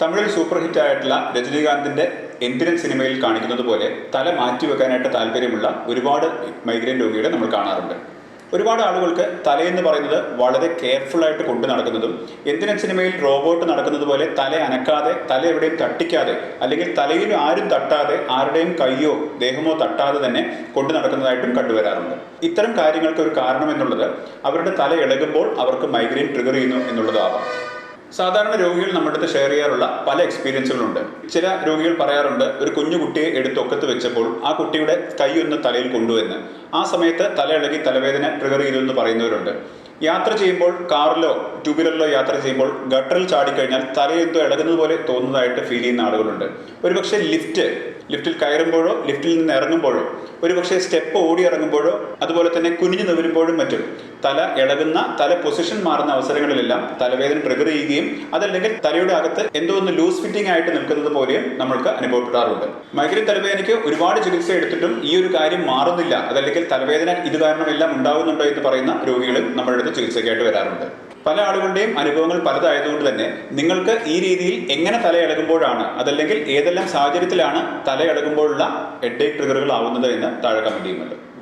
തമിഴിൽ super hit ആയിട്ടുള്ള രജനീകാന്തിന്റെ എന്തിനൻ സിനിമയിൽ കാണിക്കുന്നത് പോലെ തല മാറ്റിവെക്കാനായിട്ട് താല്പര്യമുള്ള ഒരുപാട് മൈഗ്രെയിൻ രോഗികളെ നമ്മൾ കാണാറുണ്ട്. ഒരുപാട് ആളുകൾക്ക് തലയെന്ന് പറയുന്നത് വളരെ കെയർഫുൾ ആയിട്ട് കൊണ്ടു നടക്കുന്നതും എന്തിനൻ സിനിമയിൽ റോബോട്ട് നടക്കുന്നത് പോലെ തല അനക്കാതെ തല എവിടെയും തട്ടിക്കാതെ അല്ലെങ്കിൽ തലയിൽ ആരും തട്ടാതെ ആരുടെയും കയ്യോ ദേഹമോ തട്ടാതെ തന്നെ കൊണ്ടു നടക്കുന്നതായിട്ടും കണ്ടുവരാറുണ്ട്. ഇത്തരം കാര്യങ്ങൾക്ക് ഒരു കാരണം എന്നുള്ളത് അവരുടെ തല ഇളകുമ്പോൾ അവർക്ക് മൈഗ്രെയിൻ ട്രിഗർ ചെയ്യുന്നു എന്നുള്ളതാവാം. സാധാരണ രോഗികൾ നമ്മുടെ അടുത്ത് ഷെയർ ചെയ്യാറുള്ള പല എക്സ്പീരിയൻസുകളുണ്ട് ചില രോഗികൾ പറയാറുണ്ട് ഒരു കുഞ്ഞു കുട്ടിയെ എടുത്ത് ഒക്കത്ത് വെച്ചപ്പോൾ ആ കുട്ടിയുടെ കൈ ഒന്ന് തലയിൽ കൊണ്ടുവന്ന് ആ സമയത്ത് തല ഇളകി തലവേദന ട്രിഗർ ചെയ്തു എന്ന് പറയുന്നവരുണ്ട്. യാത്ര ചെയ്യുമ്പോൾ കാറിലോ ടൂ വീലറിലോ യാത്ര ചെയ്യുമ്പോൾ ഗട്ടറിൽ ചാടിക്കഴിഞ്ഞാൽ തലയെന്തോ ഇളകുന്നത് പോലെ തോന്നുന്നതായിട്ട് ഫീൽ ചെയ്യുന്ന ആളുകളുണ്ട്. ഒരുപക്ഷെ ലിഫ്റ്റ് ലിഫ്റ്റിൽ കയറുമ്പോഴോ ലിഫ്റ്റിൽ നിന്ന് ഇറങ്ങുമ്പോഴോ ഒരുപക്ഷെ സ്റ്റെപ്പ് ഓടി ഇറങ്ങുമ്പോഴോ അതുപോലെ തന്നെ കുനിഞ്ഞു നിവരുമ്പോഴും മറ്റും. തല ഇളകുന്ന തല പൊസിഷൻ മാറുന്ന അവസരങ്ങളിലെല്ലാം തലവേദന ട്രിഗർ ചെയ്യുകയും അതല്ലെങ്കിൽ തലയുടെ അകത്ത് എന്തോ ഒന്ന് ലൂസ് ഫിറ്റിംഗ് ആയിട്ട് നിൽക്കുന്നത് പോലെയും നമ്മൾക്ക് അനുഭവപ്പെടാറുണ്ട്. മൈഗ്രെയിൻ തലവേദനയ്ക്ക് ഒരുപാട് ചികിത്സ എടുത്തിട്ടും ഈ ഒരു കാര്യം മാറുന്നില്ല. അതല്ലെങ്കിൽ തലവേദന ഇത് കാരണമെല്ലാം ഉണ്ടാകുന്നുണ്ടോ എന്ന് പറയുന്ന രോഗികളും നമ്മുടെ ചികിത്സയ്ക്കായിട്ട് വരാറുണ്ട്. പല ആളുകളുടെയും അനുഭവങ്ങൾ പലതായതുകൊണ്ട് തന്നെ നിങ്ങൾക്ക് ഈ രീതിയിൽ എങ്ങനെ തലയടകുമ്പോഴാണ് അതല്ലെങ്കിൽ ഏതെല്ലാം സാഹചര്യത്തിലാണ് തലയടകുമ്പോഴുള്ള ഹെഡ് ട്രിഗറുകൾ ആവുന്നത് എന്ന് താഴെ കമന്റ് ചെയ്യുന്നുണ്ട്.